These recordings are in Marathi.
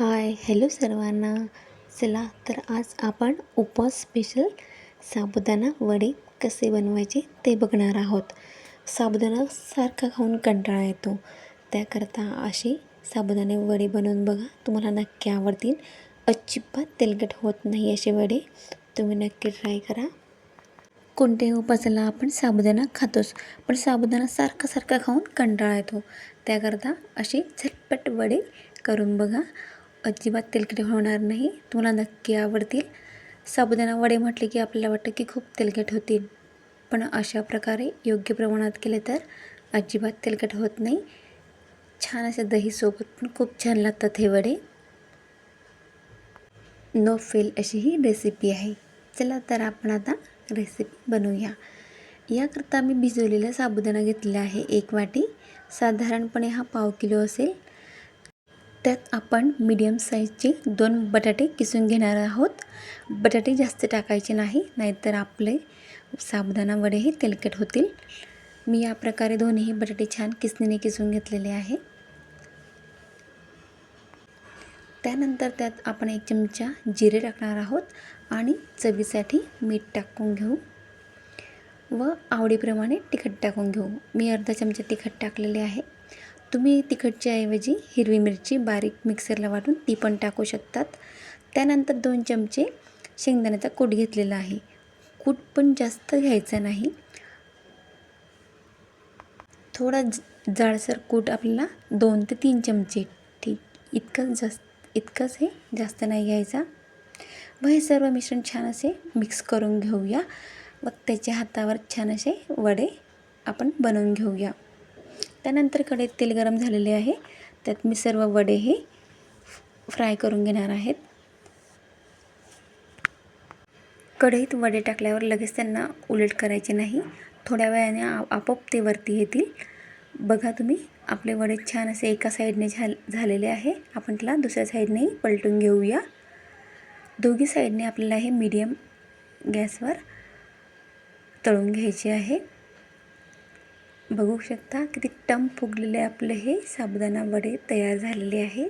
हाय हॅलो सर्वांना. चला तर आज आपण उपवास स्पेशल साबुदाणा वडे कसे बनवायचे ते बघणार आहोत. साबुदाणा सारखा खाऊन कंटाळा येतो. त्याकरता असे साबुदाणे वडे बनवून बघा. तुम्हाला नक्की आवडतील. अजिबात तेलकट होत नाही असे वडे. तुम्ही नक्की ट्राय करा. कोणत्याही उपासाला आपण साबुदाणा खातोच पण साबुदाणा सारखा सारखा खाऊन कंटाळा येतो. त्याकरता असे झटपट वडे करून बघा. अजिबात तेलकट होणार नाही. तुम्हाला नक्की आवडतील. साबुदाणा वडे म्हटले की आपल्याला वाटतं की खूप तेलकट होतील. पण अशा प्रकारे योग्य प्रमाणात केले तर अजिबात तेलकट होत नाही. छान असे दहीसोबत पण खूप छान लागतात हे वडे. नो फेल अशी ही रेसिपी आहे. चला तर आपण आता रेसिपी बनवूया. याकरता मी भिजवलेला साबुदाणा घेतलेला आहे एक वाटी. साधारणपणे हा पाव किलो असेल. त्यात आपण मीडियम साईजचे दोन बटाटे किसून घेणार आहोत. बटाटे जास्त टाकायचे नाही नाहीतर आपले साबुदाणा वडे हे तेलकट होतील. मी या प्रकारे दोन्ही बटाटे छान किसणीने किसून घेतलेले आहे. त्यानंतर त्यात आपण एक चमचा जिरे टाकणार आहोत आणि चवीसाठी मीठ टाकून घेऊ. व आवडीप्रमाणे तिखट टाकून घेऊ. मी अर्धा चमचा तिखट टाकलेले आहे. तुम्ही तिखटच्या ऐवजी हिरवी मिरची बारीक मिक्सरला वाटून ती पण टाकू शकतात. त्यानंतर दोन चमचे शेंगदाण्याचा कूट घेतलेला आहे. कूट पण जास्त घ्यायचा नाही. थोडा जाडसर कूट आपल्याला दोन ते तीन चमचे. ठीक इतकंच जास्त इतकंच हे जास्त नाही घ्यायचा. व हे सर्व मिश्रण छान असे मिक्स करून घेऊया. मग त्याच्या हातावर छान असे वडे आपण बनवून घेऊया. त्यानंतर कढईत तेल गरम झालेले आहे. त्यात मी सर्व वडे हे फ्राय करून घेणार आहेत. कढईत वडे टाकल्यावर लगेच त्यांना उलट करायचे नाही. थोड्या वेळाने आपोआप ते वरती येतील. बघा तुम्ही आपले वडे छान असे एका साईडने झाल झालेले आहे. आपण त्याला दुसऱ्या साईडने पलटून घेऊया. दोघी साईडने आपल्याला हे मीडियम गॅसवर तळून घ्यायचे आहे. बघू शकता किती टम फुगलेले आपले हे साबुदाणा वडे तयार झालेले आहे.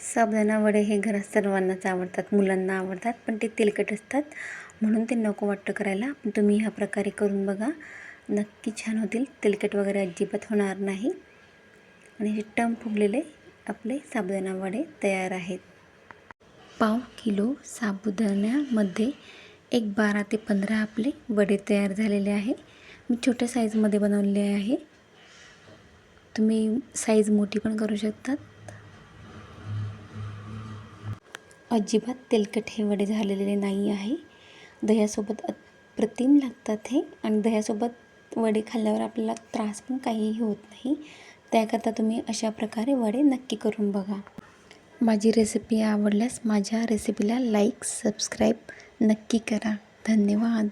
साबुदाणा वडे हे घरात सर्वांनाच आवडतात मुलांना आवडतात पण ते तेलकट असतात म्हणून ते नको वाटतं करायला. पण तुम्ही ह्या प्रकारे करून बघा नक्की छान होतील. तेलकट वगैरे अजिबात होणार नाही. आणि हे टम फुगलेले आपले साबुदाणा वडे तयार आहेत. पाव किलो साबुदाण्यामध्ये एक बारा ते पंधरा आपले वडे तयार झालेले आहे. मी छोट्या साईजमध्ये बनवलेले आहे. तुम्ही साईज मोठी पण करू शकतात. अजिबात तेलकट हे वडे झालेले नाही आहे. दह्यासोबत अप्रतिम लागतात हे आणि दह्यासोबत वडे खाल्ल्यावर आपल्याला त्रास पण काहीही होत नाही. त्याकरता तुम्ही अशा प्रकारे वडे नक्की करून बघा. माझी रेसिपी आवडल्यास माझ्या रेसिपीला लाईक सबस्क्राईब नक्की करा. धन्यवाद.